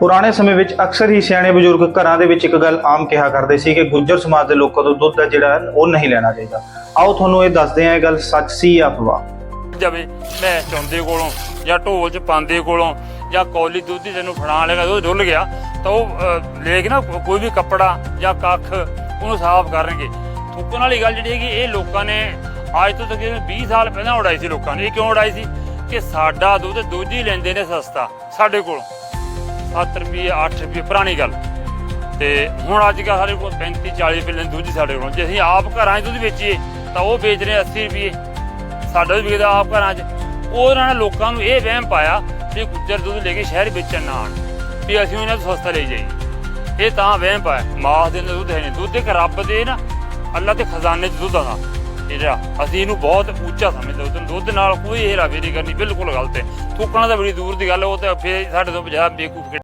ਪੁਰਾਣੇ ਸਮੇਂ ਵਿੱਚ ਅਕਸਰ ਹੀ ਸਿਆਣੇ ਬਜ਼ੁਰਗ ਘਰਾਂ ਦੇ ਵਿੱਚ ਇੱਕ ਗੱਲ ਆਮ ਕਿਹਾ ਕਰਦੇ ਸੀ ਕਿ ਗੁੱਜਰ ਸਮਾਜ ਦੇ ਲੋਕਾਂ ਤੋਂ ਦੁੱਧ ਜਿਹੜਾ ਉਹ ਨਹੀਂ ਲੈਣਾ ਚਾਹੀਦਾ। ਆਓ ਤੁਹਾਨੂੰ ਇਹ ਦੱਸਦੇ ਹਾਂ ਇਹ ਗੱਲ ਸੱਚ ਸੀ ਜਾਂ ਅਫਵਾਹ। ਜਾਵੇ, ਮੈਂ ਚੌਂਦੇ ਕੋਲੋਂ ਜਾਂ ਢੋਲ ਚ ਪਾਉਂਦੇ ਕੋਲੋਂ ਜਾਂ ਕੌਲੀ ਦੁੱਧ ਦੀ ਤੈਨੂੰ ਫੜਾ ਲੇਗਾ ਉਹ ਡੁੱਲ ਗਿਆ, ਤਾਂ ਉਹ ਲੈ ਕੇ ਨਾ ਕੋਈ ਵੀ ਕੱਪੜਾ ਜਾਂ ਕੱਖ ਉਹਨੂੰ ਸਾਫ਼ ਕਰਨਗੇ। ਥੁੱਕਣ ਵਾਲੀ ਗੱਲ ਜਿਹੜੀ ਹੈਗੀ, ਇਹ ਲੋਕਾਂ ਨੇ ਅੱਜ ਤੋਂ ਤਕਰੀਬਨ 20 ਸਾਲ ਪਹਿਲਾਂ ਉਡਾਈ ਸੀ ਲੋਕਾਂ ਨੇ। ਇਹ ਕਿਉਂ ਉਡਾਈ ਸੀ? ਕਿ ਸਾਡਾ ਦੁੱਧ ਦੂਜੀ ਲੈਂਦੇ ਨੇ ਸਸਤਾ, ਸਾਡੇ ਕੋਲ। 7 ਰੁਪਏ 8 ਰੁਪਏ ਪੁਰਾਣੀ ਗੱਲ। ਤੇ ਹੁਣ ਅੱਜ ਕੱਲ੍ਹ ਸਾਡੇ ਕੋਲ 35 40 ਰੁਪਏ ਲੈਂਦੇ ਦੁੱਧ ਸਾਡੇ ਕੋਲ। ਜੇ ਅਸੀਂ ਆਪ ਘਰਾਂ 'ਚ ਦੁੱਧ ਵੇਚੀਏ, ਤਾਂ ਉਹ ਵੇਚ ਰਹੇ 80 ਰੁਪਏ ਸਾਡਾ ਵੀ ਵਿਕਦਾ ਆਪ ਘਰਾਂ 'ਚ। ਉਹਨਾਂ ਨੇ ਲੋਕਾਂ ਨੂੰ ਇਹ ਵਹਿਮ ਪਾਇਆ ਵੀ ਗੁੱਜਰ ਦੁੱਧ ਲੈ ਕੇ ਸ਼ਹਿਰ ਵੇਚਣ ਨਾ ਆਉਣ, ਵੀ ਅਸੀਂ ਉਹਨਾਂ ਨੂੰ ਸਸਤਾ ਲਈ ਜਾਈਏ। ਇਹ ਤਾਂ ਵਹਿਮ ਪਾਇਆ। ਮਾਸ ਦੇ ਦੁੱਧ ਹੈ ਨਹੀਂ। ਦੁੱਧ ਇੱਕ ਰੱਬ ਦੇ ਨਾ, ਅੱਲਾ ਦੇ ਖਜ਼ਾਨੇ 'ਚ ਦੁੱਧ ਆਦਾ ਜਿਹੜਾ ਅਸੀਂ ਇਹਨੂੰ ਬਹੁਤ ਉੱਚਾ ਸਮਝਦੇ ਹਾਂ। ਦੁੱਧ ਨਾਲ ਕੋਈ ਹੇਰਾਫੇਰੀ ਕਰਨੀ ਬਿਲਕੁਲ ਗਲਤ ਹੈ। ਥੁੱਕਣਾ ਤਾਂ ਬੜੀ ਦੂਰ ਦੀ ਗੱਲ ਉਹ ਤਾਂ ਫਿਰ ਸਾਡੇ ਤੋਂ ਬਜਾ ਬੇਕੂਫ